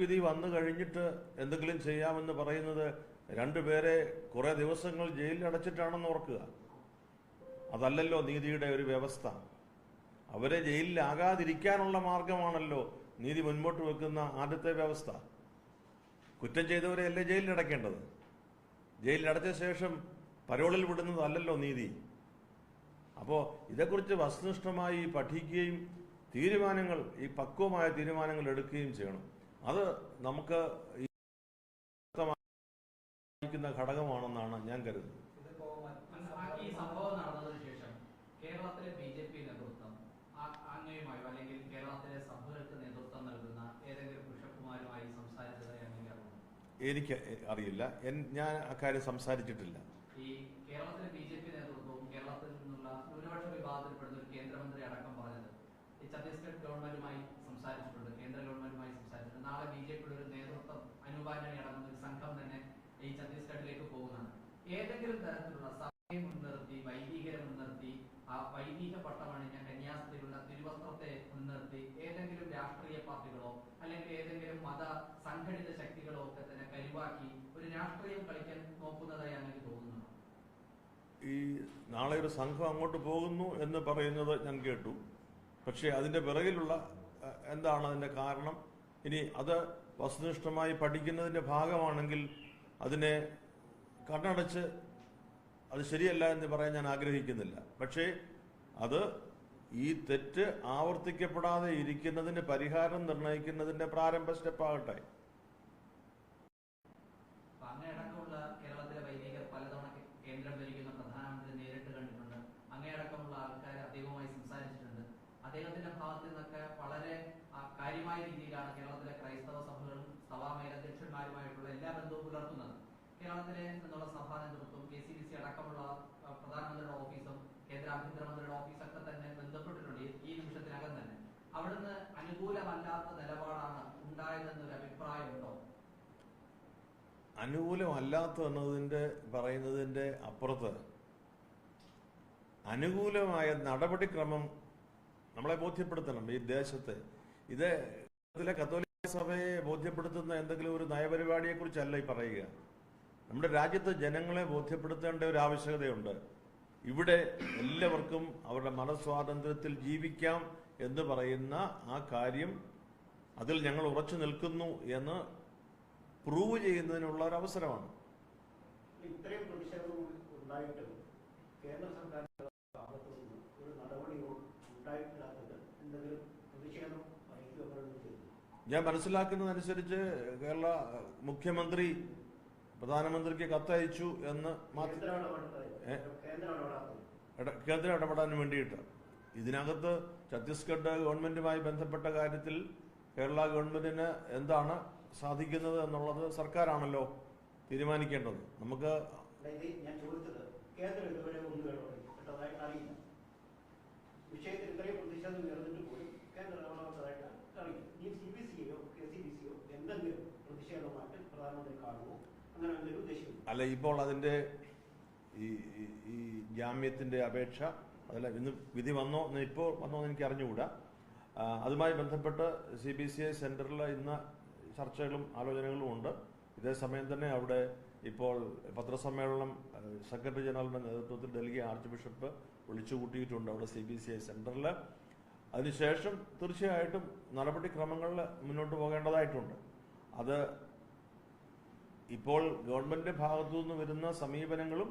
വിധി വന്നു കഴിഞ്ഞിട്ട് എന്തെങ്കിലും ചെയ്യാമെന്ന് പറയുന്നത് രണ്ടുപേരെ കുറേ ദിവസങ്ങൾ ജയിലിൽ അടച്ചിട്ടാണെന്ന് ഓർക്കുക. അതല്ലല്ലോ നീതിയുടെ ഒരു വ്യവസ്ഥ. അവരെ ജയിലിലാകാതിരിക്കാനുള്ള മാർഗമാണല്ലോ നീതി മുൻപോട്ട് വെക്കുന്ന ആദ്യത്തെ വ്യവസ്ഥ. കുറ്റം ചെയ്തവരെ അല്ലേ ജയിലിൽ അടച്ച ശേഷം പരോളിൽ വിടുന്നതല്ലല്ലോ നീതി. അപ്പോൾ ഇതേക്കുറിച്ച് വസ്തുനിഷ്ഠമായി പഠിക്കുകയും തീരുമാനങ്ങൾ ഈ പക്വമായ തീരുമാനങ്ങൾ എടുക്കുകയും ചെയ്യണം. അത് നമുക്ക് ഘടകമാണെന്നാണ് ഞാൻ കരുതുന്നത്. കേരളത്തിലെ ബി ജെ പി നേതൃത്വം അങ്ങയുമായോ അല്ലെങ്കിൽ കേരളത്തിലെ സഭകൾക്ക് നേതൃത്വം നൽകുന്ന ഏതെങ്കിലും ബിഷപ്പുമാരുമായി സംസാരിച്ചതായി എനിക്ക് അറിയില്ല. ഞാൻ അക്കാര്യം സംസാരിച്ചിട്ടില്ല. ഈ കേരളത്തിലെ ബി ജെ പി നേതൃത്വവും കേരളത്തിൽ നിന്നുള്ള ന്യൂനപക്ഷ വിഭാഗത്തിൽപ്പെടുന്ന ഒരു കേന്ദ്രമന്ത്രി അടക്കം പറഞ്ഞത് ഈ ഛത്തീസ്ഗഡ് ഗവൺമെന്റുമായി സംസാരിച്ചിട്ടുണ്ട് കേന്ദ്ര ഗവൺമെന്റുമായി സംസാരിച്ചിട്ടുണ്ട് നാളെ ബി ജെ പിയുടെ ഒരു നേതൃത്വം അനുപാലന അടങ്ങുന്ന ഒരു സംഘം തന്നെ ഈ ഛത്തീസ്ഗഡിലേക്ക് പോകുന്നതാണ് ഏതെങ്കിലും തരത്തിലുള്ള സഭയെ മുൻനിർത്തി വൈദികരെ മുൻനിർത്തി ആ വൈദിക പട്ടമണിഞ്ഞ കന്യാസ്ത്രീകളുടെ തിരുവസ്ത്രത്തെ മുൻനിർത്തി ഏതെങ്കിലും രാഷ്ട്രീയ പാർട്ടികളോ അല്ലെങ്കിൽ ഏതെങ്കിലും മത സംഘടിത ശക്തികളോ ഒക്കെ തന്നെ കരുവാക്കി ഒരു രാഷ്ട്രീയം കളിക്കാൻ നോക്കുന്നതായി അങ്ങനെ തോന്നുന്നു. ഈ നാളെ ഒരു സംഘം അങ്ങോട്ട് പോകുന്നു എന്ന് പറയുന്നത് ഞാൻ കേട്ടു. പക്ഷേ അതിന്റെ പിറകിലുള്ള എന്താണ് അതിന്റെ കാരണം? ഇനി അത് വസ്തുനിഷ്ഠമായി പഠിക്കുന്നതിന്റെ ഭാഗമാണെങ്കിൽ അതിനെ കണ്ണടച്ച് അത് ശരിയല്ല എന്ന് പറയാൻ ഞാൻ ആഗ്രഹിക്കുന്നില്ല. പക്ഷേ അത് ഈ തെറ്റ് ആവർത്തിക്കപ്പെടാതെ ഇരിക്കുന്നതിന് പരിഹാരം നിർണയിക്കുന്നതിന്റെ പ്രാരംഭ സ്റ്റെപ്പാകട്ടെ അപ്പൊ അങ്ങയടക്കമുള്ള കേരളത്തിലെ വൈദികർ പലതവണ കേ- കേന്ദ്രം ഭരിക്കുന്ന പ്രധാനമന്ത്രി നേരിട്ട് കണ്ടിട്ടുണ്ട് അങ്ങയടക്കമുള്ള ആൾക്കാർ അദ്ദേഹവുമായി സംസാരിച്ചിട്ടുണ്ട് അദ്ദേഹത്തിന്റെ ഭാഗത്ത് നിന്നൊക്കെ വളരെ ആ, കാര്യമായ രീതിയിലാണ് കേരളത്തിലെ ക്രൈസ്തവ സഭകളും സഭാ മേലധ്യക്ഷന്മാരുമായിട്ടുള്ള എല്ലാ ബന്ധവും പുലർത്തുന്നത് കേരളത്തിലെ നിന്നുള്ള സഭാ നേതൃത്വം കെ സി ബി സി അടക്കമുള്ള ആ, പ്രധാനമന്ത്രിയുടെ ഓഫീസും കേന്ദ്ര ആഭ്യന്തരമന്ത്രിയുടെ ഓഫീസൊക്കെ തന്നെ ബന്ധപ്പെട്ടിട്ടുണ്ട് ഈ- ഈ നിമിഷത്തിനകം തന്നെ അവിടുന്ന് അനുകൂലമല്ലാത്ത നിലപാടാണ് ഉണ്ടായതെന്നൊരു അഭിപ്രായമുണ്ടോ അനുകൂലമല്ലാത്ത എന്നതിന്റെ പറയുന്നതിന്റെ അപ്പുറത്ത് അനുകൂലമായ നടപടിക്രമം നമ്മളെ ബോധ്യപ്പെടുത്തണം ഈ ദേശത്തെ. ഇത് ഇതിലെ കത്തോലിക്ക സഭയെ ബോധ്യപ്പെടുത്തുന്ന എന്തെങ്കിലും ഒരു നയപരിപാടിയെ കുറിച്ചല്ല ഈ പറയുക. നമ്മുടെ രാജ്യത്തെ ജനങ്ങളെ ബോധ്യപ്പെടുത്തേണ്ട ഒരു ആവശ്യകതയുണ്ട്. ഇവിടെ എല്ലാവർക്കും അവരുടെ മനസ്വാതന്ത്ര്യത്തിൽ ജീവിക്കാം എന്ന് പറയുന്ന ആ കാര്യം അതിൽ ഞങ്ങൾ ഉറച്ചു നിൽക്കുന്നു എന്ന് പ്രൂവ് ചെയ്യുന്നതിനുള്ള ഒരു അവസരമാണ്. ഇത്രയും പ്രതിഷേധം ഉണ്ടായിട്ടും കേന്ദ്ര സർക്കാർ ഒരു നടപടിയോ ഉണ്ടായിട്ടില്ലാത്തത് എന്തെങ്കിലും പ്രതിഷേധം ഞാൻ മനസ്സിലാക്കുന്നതനുസരിച്ച് കേരള മുഖ്യമന്ത്രി പ്രധാനമന്ത്രിക്ക് കത്തയച്ചു എന്ന് കേന്ദ്രം ഇടപെടാൻ വേണ്ടിയിട്ട്. ഇതിനകത്ത് ഛത്തീസ്ഗഡ് ഗവൺമെന്റുമായി ബന്ധപ്പെട്ട കാര്യത്തിൽ കേരള ഗവൺമെന്റിന് എന്താണ് സാധിക്കുന്നത് എന്നുള്ളത് സർക്കാരാണല്ലോ തീരുമാനിക്കേണ്ടത്. നമുക്ക് ഞാൻ ചോദിച്ചത് കേന്ദ്രം ഇതുവരെ ഒന്നും ഇടപെട്ടതായിട്ട് അറിയില്ല. വിഷയത്തിൽ ഇത്രയും പ്രതിഷേധം ഉയർന്നിട്ട് പോലും കേന്ദ്രം ഇടപെടാത്തതായിട്ട് അറിയില്ല. ഈ സി ബി സിയോ കെ സി ബി സിയോ എന്തെങ്കിലും പ്രതിഷേധമായിട്ട് പ്രധാനമന്ത്രി കാണുമോ? അങ്ങനെ എന്തെങ്കിലും അല്ല ഇപ്പോൾ അതിന്റെ ഈ ഈ- ജാമ്യത്തിന്റെ അപേക്ഷ അതല്ല ഇന്ന് വിധി വന്നോ ഇപ്പോൾ വന്നോ എന്ന് എനിക്ക് അറിഞ്ഞുകൂടാ അതുമായി ബന്ധപ്പെട്ട് സി ബി സി ഐ സെന്ററിൽ ഇന്ന് ചർച്ചകളും ആലോചനകളും ഉണ്ട്. ഇതേ സമയം തന്നെ അവിടെ ഇപ്പോൾ പത്രസമ്മേളനം സെക്രട്ടറി ജനറലിന്റെ നേതൃത്വത്തിൽ ഡൽഹി ആർച്ച് ബിഷപ്പ് വിളിച്ചു കൂട്ടിയിട്ടുണ്ട് അവിടെ സി ബി സി ഐ സെന്ററിൽ. അതിനുശേഷം തീർച്ചയായിട്ടും നടപടിക്രമങ്ങളിൽ മുന്നോട്ട് പോകേണ്ടതായിട്ടുണ്ട്. അത് ഇപ്പോൾ ഗവൺമെന്റിന്റെ ഭാഗത്തു നിന്ന് വരുന്ന സമീപനങ്ങളും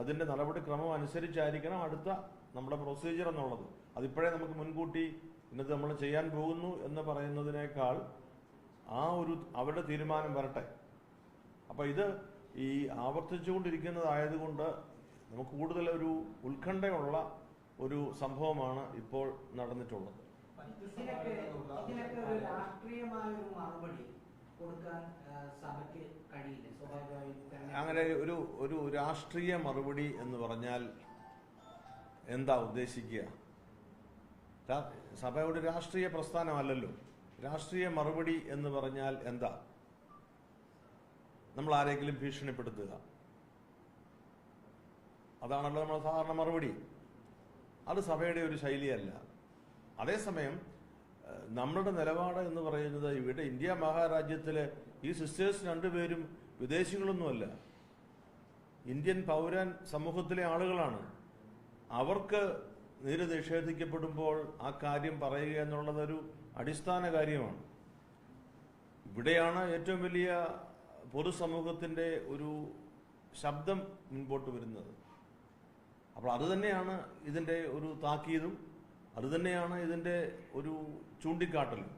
അതിന്റെ നടപടിക്രമം അനുസരിച്ചായിരിക്കണം അടുത്ത നമ്മുടെ പ്രൊസീജിയർ എന്നുള്ളത്. അതിപ്പോഴേ നമുക്ക് മുൻകൂട്ടി ഇന്നത്തെ നമ്മൾ ചെയ്യാൻ പോകുന്നു എന്ന് പറയുന്നതിനേക്കാൾ ആ ഒരു അവരുടെ തീരുമാനം വരട്ടെ. അപ്പൊ ഇത് ഈ ആവർത്തിച്ചുകൊണ്ടിരിക്കുന്നതായതുകൊണ്ട് നമുക്ക് കൂടുതൽ ഒരു ഉത്കണ്ഠയുള്ള ഒരു സംഭവമാണ് ഇപ്പോൾ നടന്നിട്ടുള്ളത്. അങ്ങനെ ഒരു ഒരു രാഷ്ട്രീയ മറുപടി എന്ന് പറഞ്ഞാൽ എന്താ ഉദ്ദേശിക്കുക? സഭയുടെ രാഷ്ട്രീയ പ്രസ്ഥാനമല്ലല്ലോ. രാഷ്ട്രീയ മറുപടി എന്ന് പറഞ്ഞാൽ എന്താ? നമ്മൾ ആരെങ്കിലും ഭീഷണിപ്പെടുത്തുക. അതാണല്ലോ നമ്മൾ സാധാരണ മറുപടി. അത് സഭയുടെ ഒരു ശൈലിയല്ല. അതേസമയം നമ്മളുടെ നിലപാട് എന്ന് പറയുന്നത് ഇവിടെ ഇന്ത്യ മഹാരാജ്യത്തിലെ ഈ സിസ്റ്റേഴ്സ് രണ്ടുപേരും വിദേശികളൊന്നുമല്ല. ഇന്ത്യൻ പൗരൻ സമൂഹത്തിലെ ആളുകളാണ്. അവർക്ക് നീതി നിഷേധിക്കപ്പെടുമ്പോൾ ആ കാര്യം പറയുക എന്നുള്ളതൊരു അടിസ്ഥാന കാര്യമാണ്. ഇവിടെയാണ് ഏറ്റവും വലിയ പൊതുസമൂഹത്തിന്റെ ഒരു ശബ്ദം മുൻപോട്ട് വരുന്നത്. അപ്പോൾ അതുതന്നെയാണ് ഇതിന്റെ ഒരു താക്കീതും അതുതന്നെയാണ് ഇതിന്റെ ഒരു ചൂണ്ടിക്കാട്ടലും.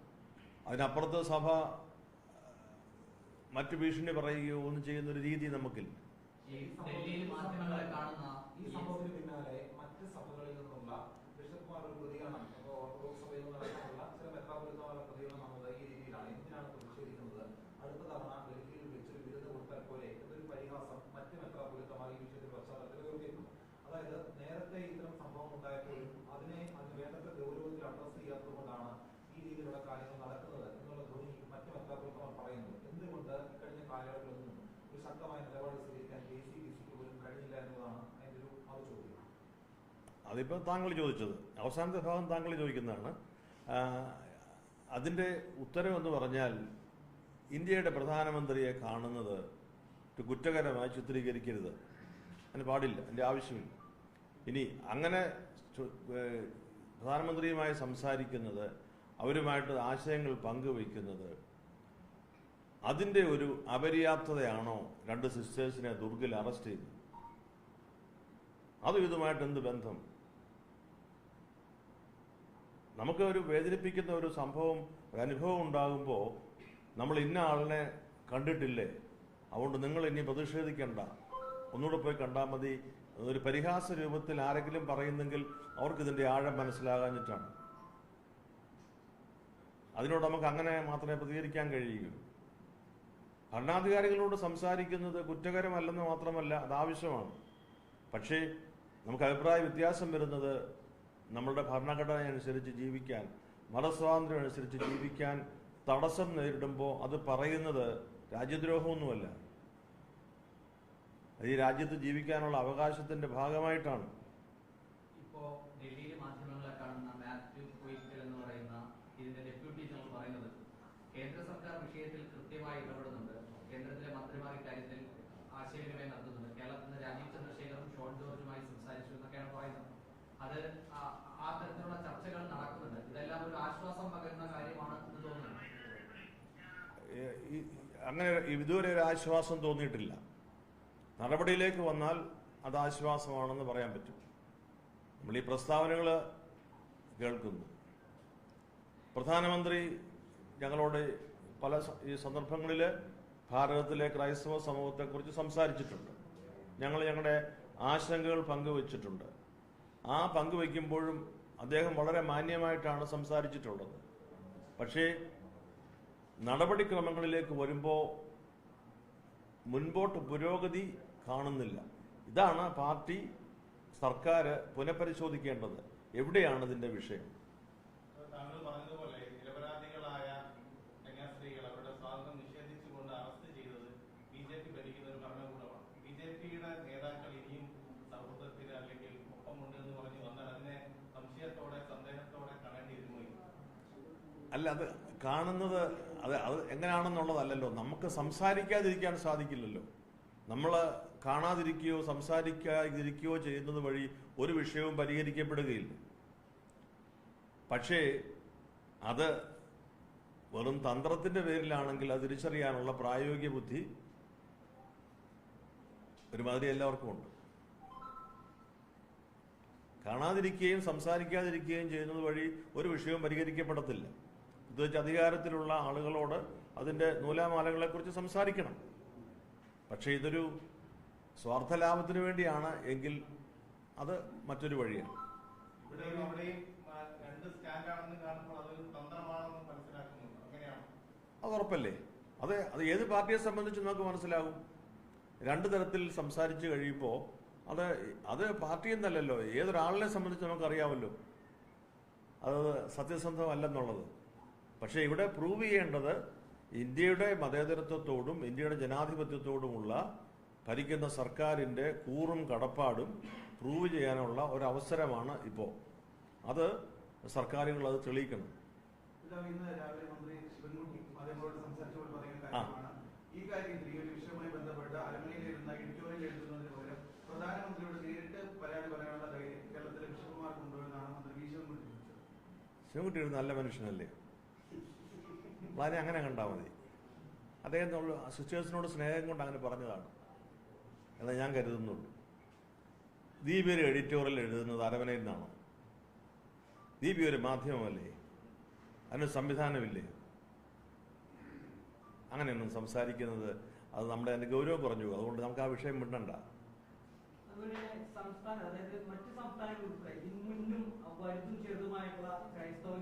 അതിനപ്പുറത്ത് സഭ മറ്റു ഭീഷണി പറയുകയോ ഒന്നും ചെയ്യുന്ന ഒരു രീതി നമുക്കില്ല. ഈ കാണുന്ന ഈ മറ്റ് സഭകളിൽ നിന്നുള്ള ബിഷപ്പ്മാരുടെ ഒരു പ്രതികരണം ഇപ്പോൾ ഓർത്തഡോക്സ് സഭയിൽ നിന്നുള്ള ചില മെത്രാപൊലിത്തമാരുടെ പ്രതികരണം വന്നത് ഈ രീതിയിലാണ് എന്തിനാണ് പ്രതിഷേധിക്കുന്നത് അടുത്ത തവണ ഡൽഹിയിൽ വെച്ചൊരു വിരുന്ന് കൊടുത്താൽ പോലെ എന്നൊരു പരിഹാസം മറ്റ് മെത്രാപൊലിത്തമാർ ഈ വിഷയത്തിൽ പശ്ചാത്തലത്തിൽ ഉയർത്തിയിരുന്നു അതായത് നേരത്തെ ഇത്തരം സംഭവം ഉണ്ടായപ്പോഴും അതിനെ അതിന് വേണ്ടത്ര ഗൗരവത്തിൽ അഡ്രസ് ചെയ്യാത്തത് കൊണ്ടാണ് ഈ രീതിയിലുള്ള കാര്യങ്ങൾ നടക്കുന്നത് എന്നുള്ള ധ്വനി മറ്റ് മെത്രാപൊലിത്തമാർ പറയുന്നു എന്തുകൊണ്ട് കഴിഞ്ഞ കാലയളവിലൊന്നും ഒരു ശക്തമായ നിലപാട് സ്വീകരിക്കാൻ കെ സി ബി സിക്ക് പോലും കഴിഞ്ഞില്ല എന്നതാണ് അതിന്റെ ഒരു മറുചോദ്യം അതിപ്പോൾ താങ്കൾ ചോദിച്ചത്. അവസാനത്തെ ഭാഗം താങ്കൾ ചോദിക്കുന്നതാണ്. അതിന്റെ ഉത്തരവെന്ന് പറഞ്ഞാൽ ഇന്ത്യയുടെ പ്രധാനമന്ത്രിയെ കാണുന്നത് കുറ്റകരമായി ചിത്രീകരിക്കരുത്. അതിന് പാടില്ല. അതിന്റെ ആവശ്യമില്ല. ഇനി അങ്ങനെ പ്രധാനമന്ത്രിയുമായി സംസാരിക്കുന്നത് അവരുമായിട്ട് ആശയങ്ങൾ പങ്കുവയ്ക്കുന്നത് അതിന്റെ ഒരു അപര്യാപ്തതയാണോ രണ്ട് സിസ്റ്റേഴ്സിനെ ദുർഗിൽ അറസ്റ്റ് ചെയ്തത് അതും ഇതുമായിട്ട് എന്ത് ബന്ധം? നമുക്ക് ഒരു വേദനിപ്പിക്കുന്ന ഒരു സംഭവം ഒരു അനുഭവം ഉണ്ടാകുമ്പോൾ നമ്മൾ ഇന്ന ആളിനെ കണ്ടിട്ടില്ലേ? അതുകൊണ്ട് നിങ്ങൾ ഇനി പ്രതിഷേധിക്കണ്ട. ഒന്നുകൂടെ പോയി കണ്ടാൽ മതി. ഒരു പരിഹാസ രൂപത്തിൽ ആരെങ്കിലും പറയുന്നെങ്കിൽ അവർക്ക് ഇതിന്റെ ആഴം മനസ്സിലാകാഞ്ഞിട്ടാണ്. അതിനോട് നമുക്ക് അങ്ങനെ മാത്രമേ പ്രതികരിക്കാൻ കഴിയൂ. ഭരണാധികാരികളോട് സംസാരിക്കുന്നത് കുറ്റകരമല്ലെന്ന് മാത്രമല്ല അത് ആവശ്യമാണ്. പക്ഷേ നമുക്ക് അഭിപ്രായ വ്യത്യാസം വരുന്നത് നമ്മളുടെ ഭരണഘടന അനുസരിച്ച് ജീവിക്കാൻ മതസ്വാതന്ത്ര്യം അനുസരിച്ച് ജീവിക്കാൻ തടസ്സം നേരിടുമ്പോൾ അത് പറയുന്നത് രാജ്യദ്രോഹമൊന്നുമല്ല. അത് ഈ രാജ്യത്ത് ജീവിക്കാനുള്ള അവകാശത്തിന്റെ ഭാഗമായിട്ടാണ്. ഇപ്പോ ഡൽഹിയിലെ മാധ്യമങ്ങളെ കാണുന്ന മാത്യു കുയിക്കൽ എന്ന് പറയുന്ന ഇതിന്റെ ഡെപ്യൂട്ടി ജനറൽ പറയുന്നത് കേന്ദ്ര സർക്കാർ വിഷയത്തിൽ കൃത്യമായി ഇടപെടുന്നുണ്ട്. കേന്ദ്രത്തിലെ മന്ത്രിമാർ ഇക്കാര്യത്തിൽ ആശയവിനിമയം നടത്തുന്നുണ്ട്. കേരളത്തിൽ നിന്ന് രാജീവ് ചന്ദ്രശേഖറും ഷോൺ ജോർജുമായി സംസാരിച്ചു എന്നൊക്കെയാണ് പറയുന്നത്. അത് ആ- തരത്തിലുള്ള ചർച്ചകൾ നടക്കുന്നുണ്ട്. ഇതെല്ലാം ഒരു ആശ്വാസം പകരുന്ന കാര്യമാണ് എന്ന് തോന്നുന്നു. അങ്ങനെ ഇതുവരെ ഒരു ആശ്വാസം തോന്നിയിട്ടില്ല. നടപടിയിലേക്ക് വന്നാൽ അത് ആശ്വാസമാണെന്ന് പറയാൻ പറ്റും. നമ്മൾ ഈ പ്രസ്താവനകൾ കേൾക്കുന്നു. പ്രധാനമന്ത്രി ഞങ്ങളോട് പല ഈ സന്ദർഭങ്ങളിൽ ഭാരതത്തിലെ ക്രൈസ്തവ സമൂഹത്തെക്കുറിച്ച് സംസാരിച്ചിട്ടുണ്ട്. ഞങ്ങൾ ഞങ്ങളുടെ ആശങ്കകൾ പങ്കുവച്ചിട്ടുണ്ട്. ആ പങ്കുവയ്ക്കുമ്പോഴും അദ്ദേഹം വളരെ മാന്യമായിട്ടാണ് സംസാരിച്ചിട്ടുള്ളത്. പക്ഷേ നടപടിക്രമങ്ങളിലേക്ക് വരുമ്പോൾ മുൻപോട്ട് പുരോഗതി കാണുന്നില്ല. ഇതാണ് പാർട്ടി സർക്കാർ പുനഃപരിശോധിക്കേണ്ടത്. എവിടെയാണ് ഇതിന്റെ വിഷയം താങ്കൾ പറഞ്ഞതുപോലെ നിരപരാധികളായ കന്യാസ്ത്രീകൾ അവരുടെ സ്വാതന്ത്ര്യം നിഷേധിച്ചുകൊണ്ട് അറസ്റ്റ് ചെയ്തത് ബി ജെ പി ഭരിക്കുന്ന ഒരു ഭരണകൂടമാണ് ബി ജെ പിയുടെ നേതാക്കൾ ഇനിയും സൗഹൃദത്തിന് അല്ലെങ്കിൽ ഒപ്പമുണ്ട് എന്ന് പറഞ്ഞ് വന്നാൽ അതിനെ സംശയത്തോടെ സന്ദേഹത്തോടെ കാണേണ്ടിയിരുന്നു അല്ല അത് കാണുന്നത് അത് അത് എങ്ങനെയാണെന്നുള്ളതല്ലല്ലോ നമുക്ക് സംസാരിക്കാതിരിക്കാൻ സാധിക്കില്ലല്ലോ. നമ്മൾ കാണാതിരിക്കുകയോ സംസാരിക്കാതിരിക്കുകയോ ചെയ്യുന്നത് വഴി ഒരു വിഷയവും പരിഹരിക്കപ്പെടുകയില്ല. പക്ഷേ അത് വെറും തന്ത്രത്തിന്റെ പേരിലാണെങ്കിൽ അത് തിരിച്ചറിയാനുള്ള പ്രായോഗിക ബുദ്ധി ഒരുമാതിരി എല്ലാവർക്കും ഉണ്ട്. കാണാതിരിക്കുകയും സംസാരിക്കാതിരിക്കുകയും ചെയ്യുന്നത് വഴി ഒരു വിഷയവും പരിഹരിക്കപ്പെടത്തില്ല. ഇത് അധികാരത്തിലുള്ള ആളുകളോട് അതിന്റെ നൂലാമാലകളെക്കുറിച്ച് സംസാരിക്കണം. പക്ഷേ ഇതൊരു സ്വാർത്ഥ ലാഭത്തിന് വേണ്ടിയാണ് എങ്കിൽ അത് മറ്റൊരു വഴിയാണ് അത് ഉറപ്പല്ലേ? അത് അത് ഏത് പാർട്ടിയെ സംബന്ധിച്ച് നമുക്ക് മനസ്സിലാകും? രണ്ട് തരത്തിൽ സംസാരിച്ചു കഴിയുമ്പോൾ അത് അത് പാർട്ടി എന്നല്ലല്ലോ ഏതൊരാളിനെ സംബന്ധിച്ച് നമുക്കറിയാമല്ലോ. അത് സത്യസന്ധമല്ലെന്നുള്ളത്. പക്ഷേ ഇവിടെ പ്രൂവ് ചെയ്യേണ്ടത് ഇന്ത്യയുടെ മതേതരത്വത്തോടും ഇന്ത്യയുടെ ജനാധിപത്യത്തോടുമുള്ള ഭരിക്കുന്ന സർക്കാരിന്റെ കൂറും കടപ്പാടും പ്രൂവ് ചെയ്യാനുള്ള ഒരു അവസരമാണ് ഇപ്പോൾ അത് സർക്കാരുകൾ അത് തെളിയിക്കണം. ആ. ഈ കാര്യത്തിൽ ഈ ഒരു വിഷയവുമായി ബന്ധപ്പെട്ട് അരമനയിലിരുന്ന എഡിറ്റോറിയൽ എഴുതുന്നതിന് പകരം പ്രധാനമന്ത്രിയോട് നേരിട്ട് പരാതി പറയാനുള്ള ധൈര്യം കേരളത്തിലെ ബിഷപ്പുമാർക്കുണ്ടോ എന്നാണ് മന്ത്രി വി ശിവൻകുട്ടി ശിവൻകുട്ടി ഒരു നല്ല മനുഷ്യനല്ലേ? വളരെ അങ്ങനെ കണ്ടാൽ മതി. അദ്ദേഹം സിസ്റ്റേഴ്സിനോട് സ്നേഹം കൊണ്ട് അങ്ങനെ പറഞ്ഞതാണ്. എന്ന് ഞാൻ കരുതുന്നുള്ളൂ ദീപി ഒരു എഡിറ്റോറിയൽ എഴുതുന്നത് അരവനയിൽ നിന്നാണോ. ദീപി ഒരു മാധ്യമമല്ലേ? അതിന് സംവിധാനമില്ലേ? അങ്ങനെയൊന്നും സംസാരിക്കുന്നത് അത് നമ്മുടെ അതിന്റെ ഗൗരവം കുറഞ്ഞു അതുകൊണ്ട് നമുക്ക് ആ വിഷയം വിടണ്ട സംസ്ഥാന അതായത് മറ്റ് ക്രൈസ്തവ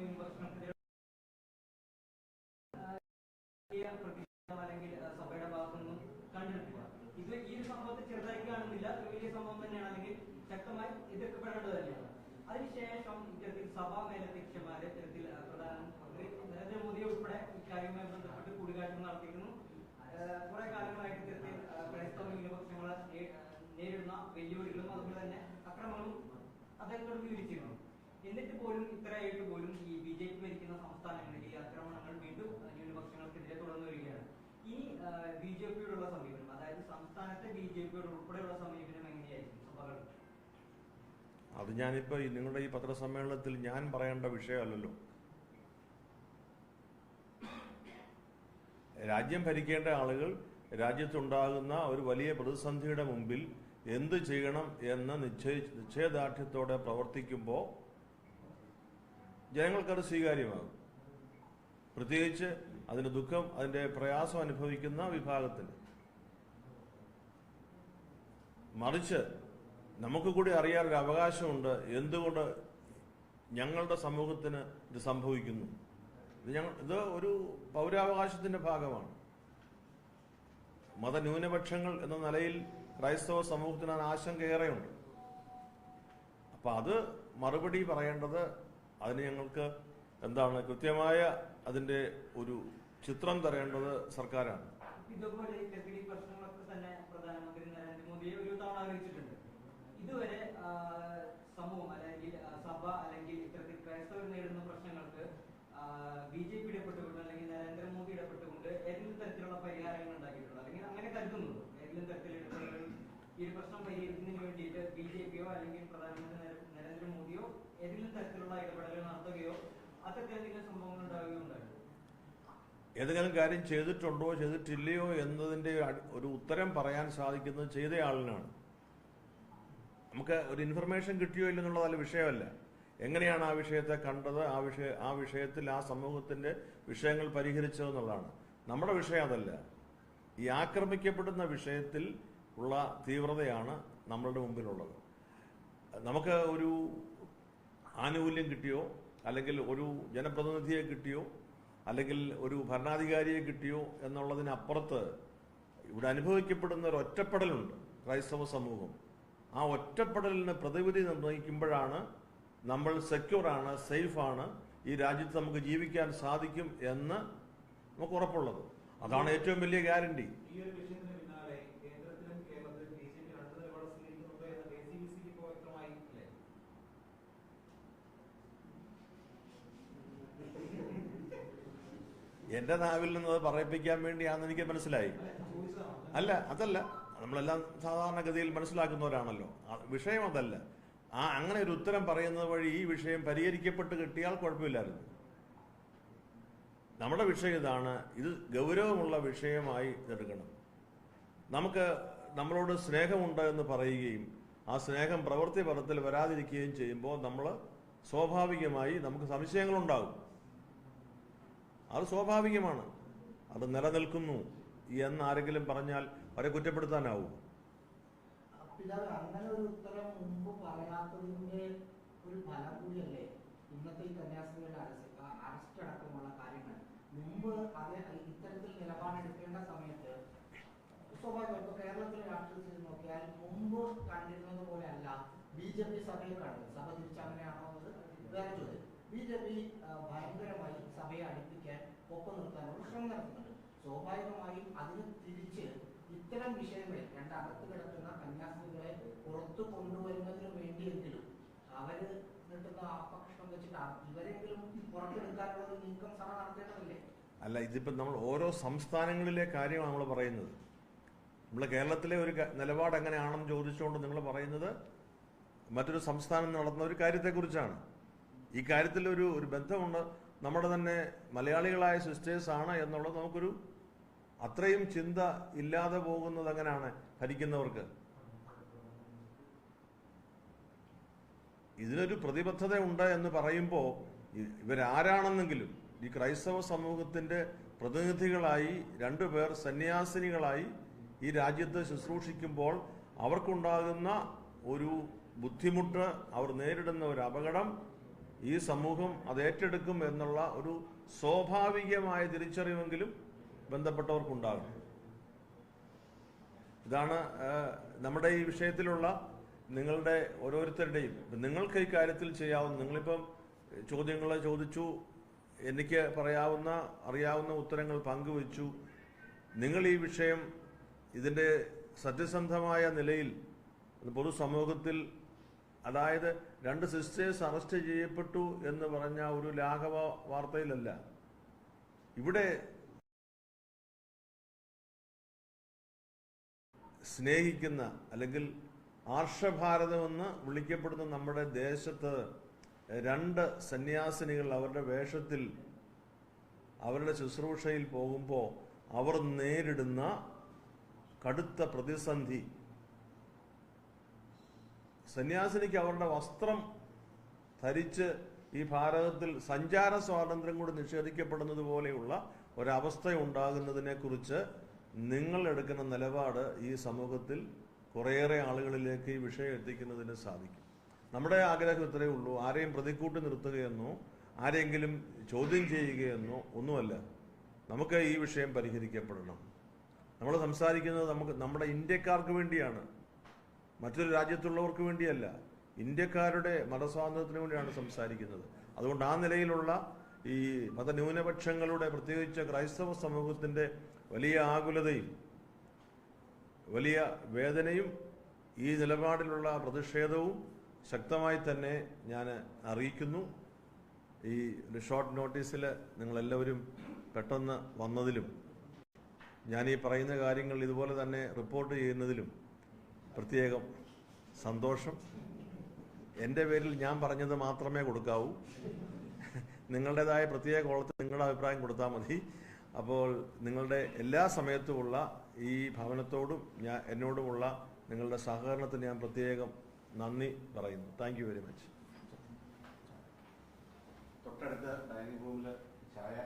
സഭയുടെ ഭാഗത്തു നിന്നും ഇത് ഈ കാണുന്നില്ല തന്നെയാണ്. അല്ലെങ്കിൽ തന്നെയാണ്. അതിനുശേഷം ഇത്തരത്തിൽ സഭാ മേലധ്യക്ഷന്മാരെ ഇത്തരത്തിൽ ആ, പ്രധാനമന്ത്രി നരേന്ദ്രമോദി ഉൾപ്പെടെ ഇക്കാര്യവുമായി ബന്ധപ്പെട്ട് കൂടിക്കാഴ്ച നടത്തിയിരുന്നു. കുറെ കാലങ്ങളായിട്ട് ഇത്തരത്തിൽ ആ, ക്രൈസ്തവ ന്യൂനപക്ഷങ്ങളെ നേ- ആ, നേരിടുന്ന വെല്ലുവിളികളും തന്നെ എന്നിട്ട് പോലും ഇത്രയായിട്ട് പോലും ഈ ബി ജെ പി ഭരിക്കുന്ന സംസ്ഥാനങ്ങളിൽ ഈ ആക്രമണങ്ങൾ ന്യൂനപക്ഷങ്ങൾക്കെതിരെ തുടർന്നു വരികയാണ് ഇനി ബി ജെ പിയോടുള്ള സമീപനം അതായത് സംസ്ഥാനത്തെ ബി ജെ പിയോട് ഉൾപ്പെടെയുള്ള സമീപനം എങ്ങനെയായിരിക്കും സഭകൾ? അത് ഞാനിപ്പോൾ നിങ്ങളുടെ ഈ പത്രസമ്മേളനത്തിൽ ഞാൻ പറയേണ്ട വിഷയമല്ലല്ലോ. രാജ്യം ഭരിക്കേണ്ട ആളുകൾ രാജ്യത്തുണ്ടാകുന്ന ഒരു വലിയ പ്രതിസന്ധിയുടെ മുമ്പിൽ എന്ത് ചെയ്യണം എന്ന് നിശ്ചയ നിശ്ചയദാർഢ്യത്തോടെ പ്രവർത്തിക്കുമ്പോൾ ജനങ്ങൾക്കത് സ്വീകാര്യമാകും. പ്രത്യേകിച്ച് അതിന് ദുഃഖം അതിന്റെ പ്രയാസം അനുഭവിക്കുന്ന വിഭാഗത്തിന് മറിച്ച് നമുക്ക് കൂടി അറിയാൻ ഒരു അവകാശമുണ്ട് എന്തുകൊണ്ട് ഞങ്ങളുടെ സമൂഹത്തിന് ഇത് സംഭവിക്കുന്നു. ഇത് ഞങ്ങൾ ഇത് ഒരു പൗരാവകാശത്തിന്റെ ഭാഗമാണ്. മതന്യൂനപക്ഷങ്ങൾ എന്ന നിലയിൽ ക്രൈസ്തവ സമൂഹത്തിന് ആശങ്കയേറെയുണ്ട് അപ്പൊ അത് മറുപടി പറയേണ്ടത് അതിന് ഞങ്ങൾക്ക് എന്താണ് കൃത്യമായ അതിന്റെ ഒരു ചിത്രം തരേണ്ടത് സർക്കാരാണ്. ഇതുപോലെ ലഹരി പ്രശ്നങ്ങളൊക്കെ തന്നെ പ്രധാനമന്ത്രി നരേന്ദ്രമോദിയെ ഒരു തവണ അറിയിച്ചിട്ടുണ്ട്. ഇതുവരെ സമൂഹം അല്ലെങ്കിൽ സഭ അല്ലെങ്കിൽ ഇത്തരത്തിൽ ക്രൈസ്തവർ നേരിടുന്ന പ്രശ്നങ്ങൾക്ക് ബി ജെ പി ഇടപെട്ടുകൊണ്ട് അല്ലെങ്കിൽ നരേന്ദ്രമോദി ഇടപെട്ടുകൊണ്ട് ഏതെങ്കിലും തരത്തിലുള്ള പരിഹാരങ്ങൾ ഉണ്ടാക്കിയിട്ടുണ്ടോ? അല്ലെങ്കിൽ അങ്ങനെ കരുതുന്നുണ്ടോ? ഏതെങ്കിലും തരത്തിൽ ഈ ഒരു പ്രശ്നം പരിഹരിക്കുന്നതിന് വേണ്ടിയിട്ട് ബി ജെ പിയോ അല്ലെങ്കിൽ പ്രധാനമന്ത്രി നരേ- നരേന്ദ്രമോദിയോ ഏതെങ്കിലും തരത്തിലുള്ള ഇടപെടലുകൾ നടത്തുകയോ ഏതെങ്കിലും കാര്യം ചെയ്തിട്ടുണ്ടോ ചെയ്തിട്ടില്ലയോ എന്നതിന്റെ ഒരു ഉത്തരം പറയാൻ സാധിക്കുന്നത് ചെയ്തയാളിനാണ് നമുക്ക് ഒരു ഇൻഫർമേഷൻ കിട്ടിയോ ഇല്ലെന്നുള്ളതല്ല വിഷയമല്ല. എങ്ങനെയാണ് ആ വിഷയത്തെ കണ്ടത് ആ വിഷയ ആ വിഷയത്തിൽ ആ സമൂഹത്തിന്റെ വിഷയങ്ങൾ പരിഹരിച്ചതെന്നുള്ളതാണ് നമ്മുടെ വിഷയം അതല്ല. ഈ ആക്രമിക്കപ്പെടുന്ന വിഷയത്തിൽ ഉള്ള തീവ്രതയാണ് നമ്മളുടെ മുമ്പിലുള്ളത്. നമുക്ക് ഒരു ആനുകൂല്യം കിട്ടിയോ? അല്ലെങ്കിൽ ഒരു ജനപ്രതിനിധിയെ കിട്ടിയോ അല്ലെങ്കിൽ ഒരു ഭരണാധികാരിയെ കിട്ടിയോ എന്നുള്ളതിനപ്പുറത്ത് ഇവിടെ അനുഭവിക്കപ്പെടുന്ന ഒരു ഒറ്റപ്പെടലുണ്ട് ക്രൈസ്തവ സമൂഹം. ആ ഒറ്റപ്പെടലിന് പ്രതിവിധി നിർണയിക്കുമ്പോഴാണ് നമ്മൾ സെക്യൂറാണ് സേഫാണ് ഈ രാജ്യത്ത് നമുക്ക് ജീവിക്കാൻ സാധിക്കും എന്ന് നമുക്ക് ഉറപ്പുള്ളത്. അതാണ് ഏറ്റവും വലിയ ഗ്യാരണ്ടി ഈ ഒരു വിഷയത്തിന് പിന്നാലെ കേന്ദ്രത്തിലും കേരളത്തിലും ബി ജെ പി അടുത്ത നിലപാട് സ്വീകരിക്കുന്നുണ്ടോ എന്ന് കെ സി ബി സിക്ക് ഇപ്പോൾ വ്യക്തമായി അല്ലേ എന്റെ നാവിൽ നിന്ന് അത് പറയിപ്പിക്കാൻ വേണ്ടിയാണെന്ന് എനിക്ക് മനസ്സിലായി. അല്ല അതല്ല. നമ്മളെല്ലാം സാധാരണഗതിയിൽ മനസ്സിലാക്കുന്നവരാണല്ലോ. വിഷയം അതല്ല. ആ അങ്ങനെ ഒരു ഉത്തരം പറയുന്നത് വഴി ഈ വിഷയം പരിഹരിക്കപ്പെട്ട് കിട്ടിയാൽ കുഴപ്പമില്ലായിരുന്നു. നമ്മുടെ വിഷയം ഇതാണ്. ഇത് ഗൗരവമുള്ള വിഷയമായി എടുക്കണം. നമുക്ക് നമ്മളോട് സ്നേഹമുണ്ട് എന്ന് പറയുകയും ആ സ്നേഹം പ്രവൃത്തി പദത്തിൽ വരാതിരിക്കുകയും ചെയ്യുമ്പോൾ നമ്മൾ സ്വാഭാവികമായി നമുക്ക് സംശയങ്ങളുണ്ടാകും. അത് സ്വാഭാവികമാണ്. അത് നിലനിൽക്കുന്നു എന്ന് ആരെങ്കിലും പറഞ്ഞാൽ അവരെ കുറ്റപ്പെടുത്താനാവും. അങ്ങനെ ഇന്നത്തെ കേരളത്തിലെ രാഷ്ട്രീയത്തിൽ നോക്കിയാൽ മുമ്പ് കണ്ടിരുന്നത് പോലെയല്ല ബി ജെ പി സഭയെ കാണുന്നത് സഭ തിരിച്ചങ്ങനെയാണോ എന്നത് ബി ജെ പി ഭയങ്കരമായി സഭയെ അടുപ്പിക്കാൻ ഒപ്പം നിർത്താനുള്ള ശ്രമം നടത്തുന്നുണ്ട്. സ്വാഭാവികമായും അതിന് തിരിച്ച് ഇത്തരം വിഷയങ്ങളിൽ രണ്ടകത്ത് കിടക്കുന്ന കന്യാസ്ത്രീകളെ പുറത്തു കൊണ്ടുവരുന്നതിന് വേണ്ടിയെങ്കിലും അവർ നീട്ടുന്ന അപക്ഷ ലക്ഷം വെച്ചിട്ട് ഇവരെങ്കിലും പുറത്തെടുക്കാനുള്ള നീക്കം സഭ നടത്തേണ്ടതില്ലേ? അല്ല ഇതിപ്പോൾ നമ്മൾ ഓരോ സംസ്ഥാനങ്ങളിലെ കാര്യമാണ് നമ്മൾ പറയുന്നത്. നമ്മൾ കേരളത്തിലെ ഒരു നിലപാട് എങ്ങനെയാണെന്ന് ചോദിച്ചുകൊണ്ട് നിങ്ങൾ പറയുന്നത് മറ്റൊരു സംസ്ഥാനം നടന്ന ഒരു കാര്യത്തെക്കുറിച്ചാണ്. ഈ കാര്യത്തിൽ ഒരു ഒരു ബന്ധമുണ്ട്. നമ്മുടെ തന്നെ മലയാളികളായ സിസ്റ്റേഴ്സ് ആണ് എന്നുള്ളത് നമുക്കൊരു അത്രയും ചിന്ത ഇല്ലാതെ പോകുന്നത് അങ്ങനെയാണ് ഭരിക്കുന്നവർക്ക്? ഇതിനൊരു പ്രതിബദ്ധത ഉണ്ട് എന്ന് പറയുമ്പോൾ ഇവരാരാണെന്നെങ്കിലും ഈ ക്രൈസ്തവ സമൂഹത്തിന്റെ പ്രതിനിധികളായി രണ്ടുപേർ സന്യാസിനികളായി ഈ രാജ്യത്ത് ശുശ്രൂഷിക്കുമ്പോൾ അവർക്കുണ്ടാകുന്ന ഒരു ബുദ്ധിമുട്ട് അവർ നേരിടുന്ന ഒരു അപകടം ഈ സമൂഹം അത് ഏറ്റെടുക്കും എന്നുള്ള ഒരു സ്വാഭാവികമായ തിരിച്ചറിവെങ്കിലും ബന്ധപ്പെട്ടവർക്കുണ്ടാകും. ഇതാണ് നമ്മുടെ ഈ വിഷയത്തിലുള്ള നിങ്ങളുടെ ഓരോരുത്തരുടെയും. നിങ്ങൾക്ക് ഈ കാര്യത്തിൽ ചെയ്യാവുന്ന നിങ്ങളിപ്പം ചോദ്യങ്ങൾ ചോദിച്ചു എനിക്ക് പറയാവുന്ന അറിയാവുന്ന ഉത്തരങ്ങൾ പങ്കുവച്ചു. നിങ്ങൾ ഈ വിഷയം ഇതിന്റെ സത്യസന്ധമായ നിലയിൽ പൊതുസമൂഹത്തിൽ അതായത് രണ്ട് സിസ്റ്റേഴ്സ് അറസ്റ്റ് ചെയ്യപ്പെട്ടു എന്ന് പറഞ്ഞ ഒരു ലാഘവ വാർത്തയിലല്ല. ഇവിടെ സ്നേഹിക്കുന്ന അല്ലെങ്കിൽ ആർഷഭാരതമെന്ന് വിളിക്കപ്പെടുന്ന നമ്മുടെ ദേശത്ത് രണ്ട് സന്യാസിനികൾ അവരുടെ വേഷത്തിൽ അവരുടെ ശുശ്രൂഷയിൽ പോകുമ്പോൾ അവർ നേരിടുന്ന കടുത്ത പ്രതിസന്ധി സന്യാസിനിക്ക് അവരുടെ വസ്ത്രം ധരിച്ച് ഈ ഭാരതത്തിൽ സഞ്ചാര സ്വാതന്ത്ര്യം കൂടി നിഷേധിക്കപ്പെടുന്നത് പോലെയുള്ള ഒരവസ്ഥ ഉണ്ടാകുന്നതിനെ കുറിച്ച് നിങ്ങൾ എടുക്കുന്ന നിലപാട് ഈ സമൂഹത്തിൽ കുറേയേറെ ആളുകളിലേക്ക് ഈ വിഷയം എത്തിക്കുന്നതിന് സാധിക്കും. നമ്മുടെ ആഗ്രഹം ഇത്രയേ ഉള്ളൂ. ആരെയും പ്രതിക്കൂട്ടി നിർത്തുകയെന്നോ ആരെങ്കിലും ചോദ്യം ചെയ്യുകയെന്നോ ഒന്നുമല്ല. നമുക്ക് ഈ വിഷയം പരിഹരിക്കപ്പെടണം. നമ്മൾ സംസാരിക്കുന്നത് നമുക്ക് നമ്മുടെ ഇന്ത്യക്കാർക്ക് വേണ്ടിയാണ്. മറ്റൊരു രാജ്യത്തുള്ളവർക്ക് വേണ്ടിയല്ല ഇന്ത്യക്കാരുടെ മതസ്വാതന്ത്ര്യത്തിന് വേണ്ടിയാണ് സംസാരിക്കുന്നത്. അതുകൊണ്ട് ആ നിലയിലുള്ള ഈ മതന്യൂനപക്ഷങ്ങളുടെ പ്രത്യേകിച്ച് ക്രൈസ്തവ സമൂഹത്തിന്റെ വലിയ ആകുലതയും വലിയ വേദനയും ഈ നിലപാടിലുള്ള പ്രതിഷേധവും ശക്തമായി തന്നെ ഞാൻ അറിയിക്കുന്നു. ഈ ഒരു ഷോർട്ട് നോട്ടീസിൽ നിങ്ങളെല്ലാവരും പെട്ടെന്ന് വന്നതിലും ഞാൻ ഈ പറയുന്ന കാര്യങ്ങൾ ഇതുപോലെ തന്നെ റിപ്പോർട്ട് ചെയ്യുന്നതിലും പ്രത്യേകം സന്തോഷം. എന്റെ പേരിൽ ഞാൻ പറഞ്ഞത് മാത്രമേ കൊടുക്കാവൂ. നിങ്ങളുടേതായ പ്രത്യേക കോളത്തിൽ നിങ്ങളുടെ അഭിപ്രായം കൊടുത്താൽ മതി. അപ്പോൾ നിങ്ങളുടെ എല്ലാ സമയത്തുമുള്ള ഈ ഭവനത്തോടും ഞാൻ എന്നോടുമുള്ള നിങ്ങളുടെ സഹകരണത്തിന് ഞാൻ പ്രത്യേകം നന്ദി പറയുന്നു. താങ്ക് യു വെരി മച്ച് തൊട്ടടുത്ത ഡൈനിങ് റൂമിൽ ചായ